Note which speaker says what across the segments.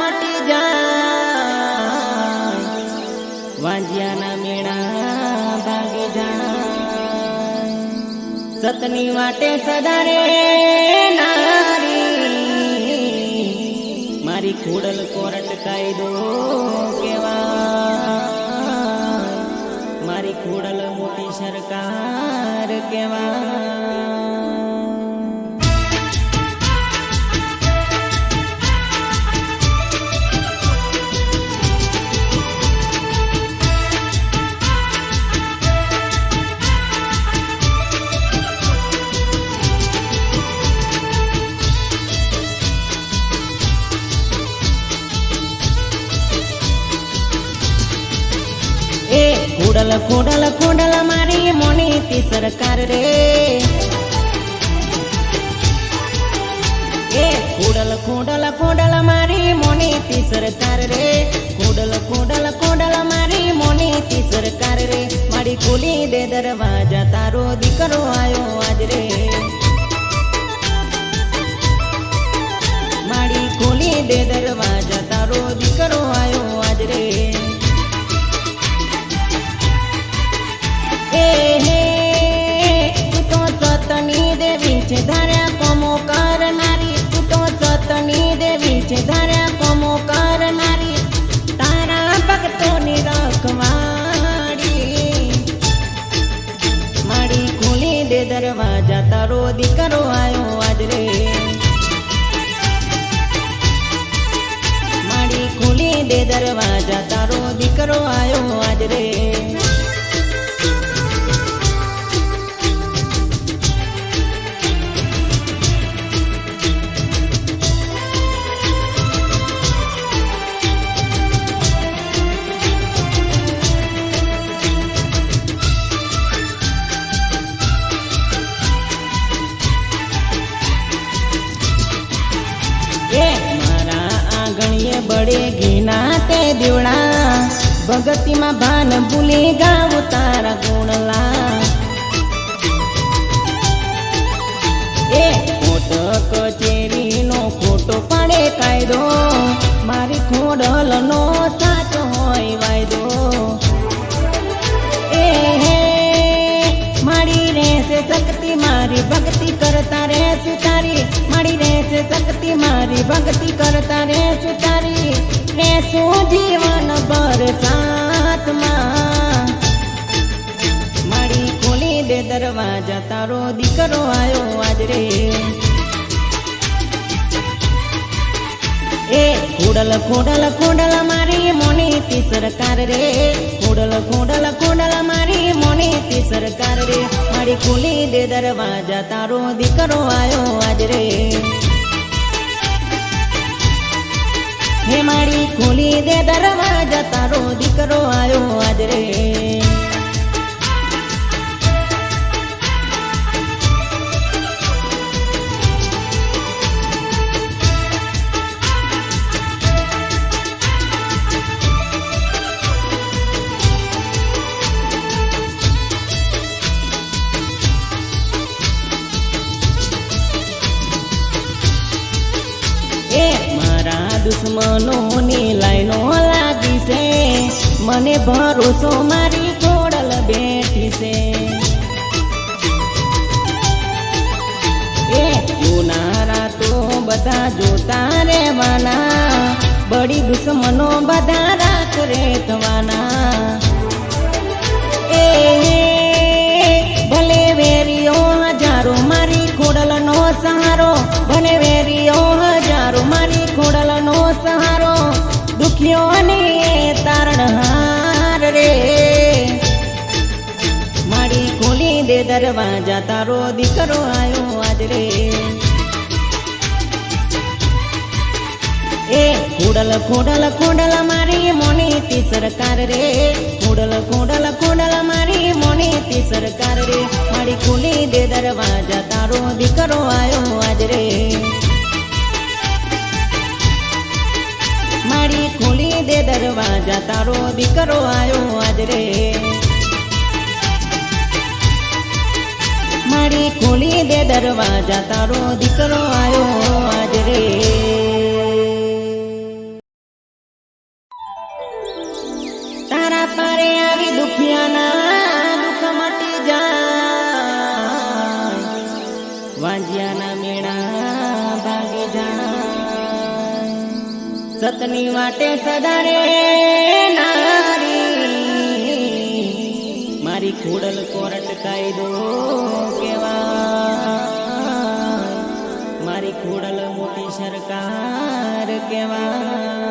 Speaker 1: મટી જાય. વાંજિયાના મેળા ભાગી જાય. સતની વાટે સદારે નારી ખોડલ ખોડલ ખોડલ મારી મોનીતી સરકાર રે. એ ખોડલ ખોડલ ખોડલ મારી મોનીતી સરકાર રે. ખોડલ ખોડલ ખોડલ મારી મોનીતી સરકાર રે. મારી ખોલી દે દરવાજા, તારો દીકરો આયો દરવાજા તારો દીકરો આવ્યો આજ રે. ભાન ભૂલી ગાવ તારા ગુણલા. એ ખોટ કચેરીનો ખોટો પડે કાયદો. મારી ખોડલનો સાચો હોય વાયદો. એ મારી રહેશે શક્તિ, મારી ભક્તિ કરતા રહેશું તારી. મારી રહેશે શક્તિ, મારી ભક્તિ કરતા રહેશું તારી. સુ જીવન ભર સાથમાં મારી ખોલી દે દરવાજા, તારો દીકરો આવ્યો આજ રે એ ખોડલ ખોડલ ખોડલ મારી મોનીતી સરકાર રે. ખોડલ ખોડલ ખોડલ મારી મોનીતી સરકાર રે. મારી ખોલી દે દરવાજા, તારો દીકરો આયો મારી ખોલી દે દરવાજા તારો દીકરો આવ્યો આજ રે દુશ્મનોની લાઈનો લાગી છે. મને ભરોસો મારી ખોડલ બેઠી છે. એ જોનારા તો બધા જોતા રહેવાના. બળી દુશ્મનો બધા સહારો દુખીઓને તારણહાર રે. મારી ખોલી દે દરવાજા, તારો દીકરો આવ્યો આજ રે. એ ખોડલ ખોડલ ખોડલ મારી મોનીતી સરકાર રે. ખોડલ ખોડલ ખોડલ મારી મોનીતી સરકાર રે. મારી ખોલી દે દરવાજા, તારો દીકરો આવ્યો આજ રે. મારી ખોલી દે દરવાજા, તારો દીકરો આવ્યો આજ રે. મારી ખોલી દે દરવાજા, તારો દીકરો આવ્યો આજ રે. સતની માટે સદારે નારી. મારી ખોડલ કોરટ કાયદો કેવા? મારી ખોડલ મોટી સરકાર કેવા?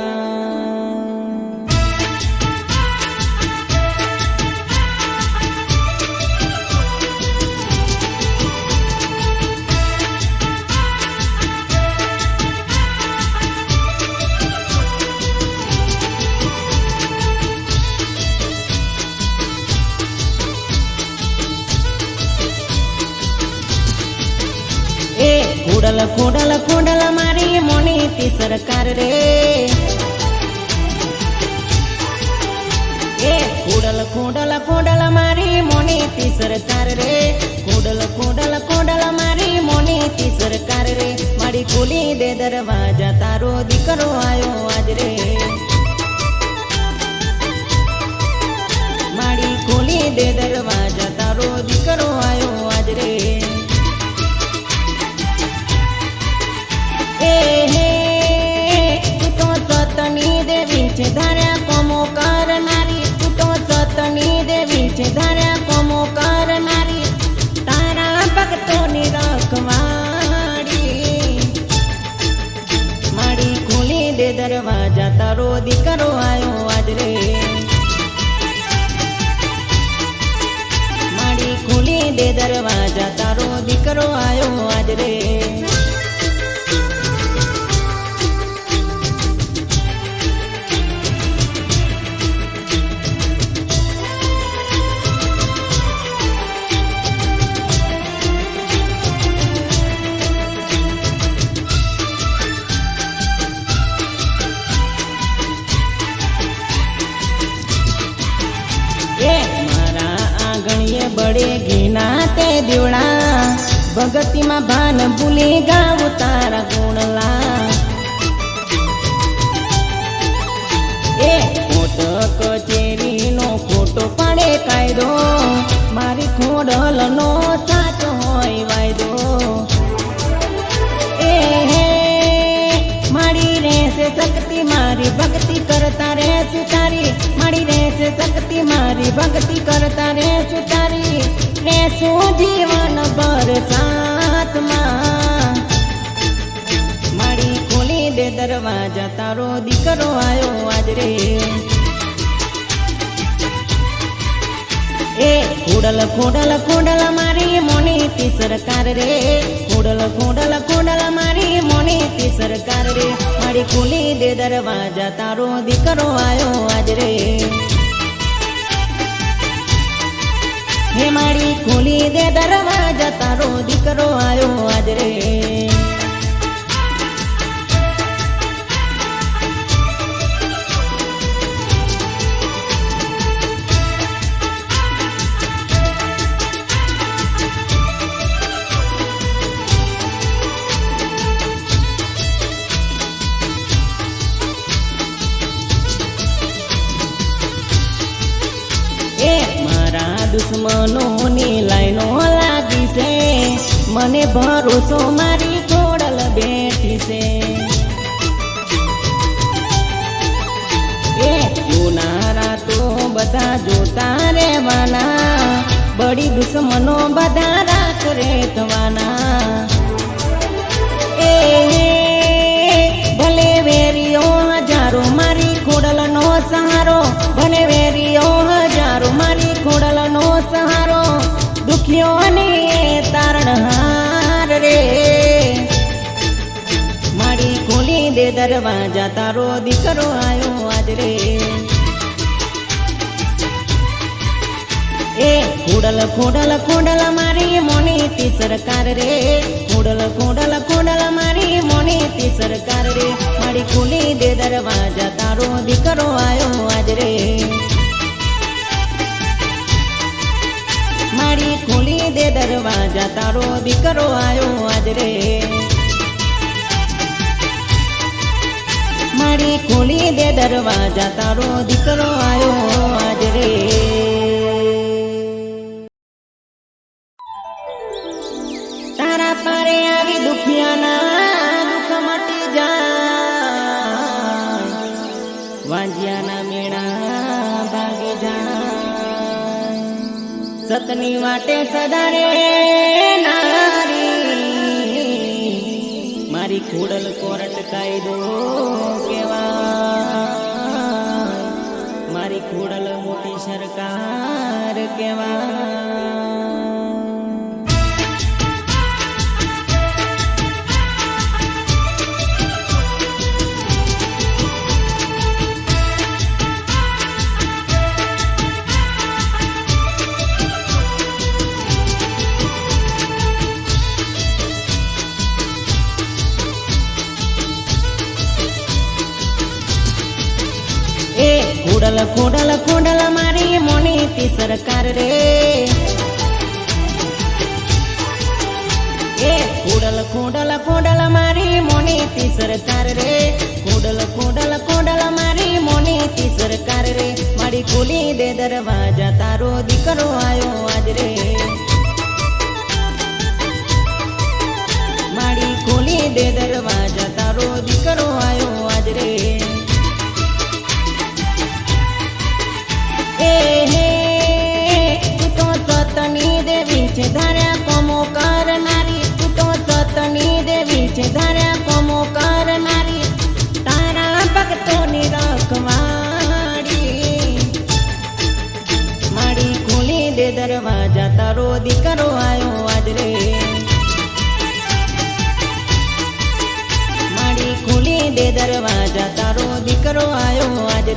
Speaker 1: ખોડલ ખોડલ મારી મોનીતી સરકાર રે. એ ખોડલ ખોડલ ખોડલ મારી મોનીતી સરકાર રે. ખોડલ ખોડલ ખોડલ મારી મોનીતી સરકાર રે. મારી ખોલી દે દરવાજા, તારો દીકરો આવ્યો આજ રે. મારી ખોલી દે દરવાજા, તારો દીકરો આવ્યો આજ રે. દેવી છે ધાર્યા કોમો કરનારી, તારા ભક્તોની રખવાડી મારી ખોલી દે દરવાજા તારો દીકરો આવ્યો આજ રે મારી ખોલી દે દરવાજા તારો દીકરો આવ્યો આજ રે આંગણીએ બળે ઘીના તે દીવડા ભગતીમાં ભાન ભૂલે ગાવું તારા ગુણલા. એ કોટ કચેરીનો ખોટો પાડે કાયદો. મારી ખોડલનો સાચો હોય વાયદો. એ મારી રહેશે શક્તિ, મારી ભક્તિ કરતા રહેશું તારી. મારી રહેશે શક્તિ, મારી ભક્તિ કરતા રહેશું તારી. રહેશું જીવન ભર સાથમાં મારી ખોલી દે દરવાજા, તારો દીકરો આવ્યો આજ એ ખોડલ ખોડલ ખોડલ મારી મોનીતી સરકાર રે. ખોડલ ખોડલ ખોડલ મારી મોનીતી સરકાર રે. મારી ખોલી દે દરવાજા, તારો દીકરો આવ્યો આજ રે. હે મારી ખોલી દે દરવાજા તારો દીકરો આવ્યો આજ રે. મને ભરોસો મારી ખોડલ બેઠી છે. એ જોનારા તો બધા જોતા રહેવાના. બડી દુશ્મનો બધા રાખ રે થવાના એ ભલે વેરીઓ હજારો, મારી ખોડલનો સહારો ભલે વેરીઓ દે જા તારો દીકરો આયો આજ રે. એ ખોડલ ખોડલ ખોડલ મારી મોનીતી સરકાર રે. ખોડલ ખોડલ ખોડલ મારી મોનીતી સરકાર રે. મારી ખુલી દે દરવાજા, તારો દીકરો આયો આજ રે. મારી ખુલી દે દરવાજા, તારો દીકરો આયો આજ રે. તારી ખોલી દે દરવાજા તારો દીકરો આવ્યો આજ રે? તારા પારે આવી દુખિયાના દુખ મટી જા વાંજિયાના મેણા ભાગી જા સતની વાટે સદારે નારી. મારી ખોડલ કોરટ કાયદો મારી ખોડલ મોટી સરકાર કેવા? કુડલ કુડલ ખોડલ મારી મોનીતી સરકાર રે એ કુડલ કુડલ કુડલ મારી મોનીતી સરકાર રે કુડલ કુડલ કુડલ મારી મોનીતી સરકાર રે મારી ખોલી દે દરવાજા તારો દીકરો આયો આજ રે તારો દીકરો આવ્યો આજરે મારી ખોલી દે દરવાજા તારો દીકરો આવ્યો આજ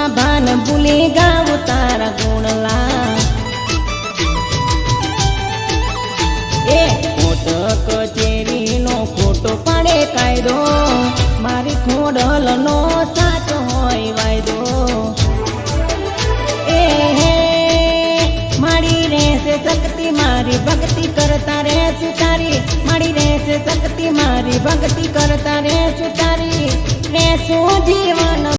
Speaker 1: ભગતીમાં ભાન ભૂલી ગાવું તારા ગુણલા. એ કોટ કચેરીનો ખોટો પડે કાયદો. મારી ખોડલનો સાચો હોય વાયદો. એ મારી રહેશે શક્તિ, મારી ભક્તિ કરતા રહેશું તારી. મારી રહેશે શક્તિ, મારી ભક્તિ કરતા રહેશું તારી. રહેશું જીવન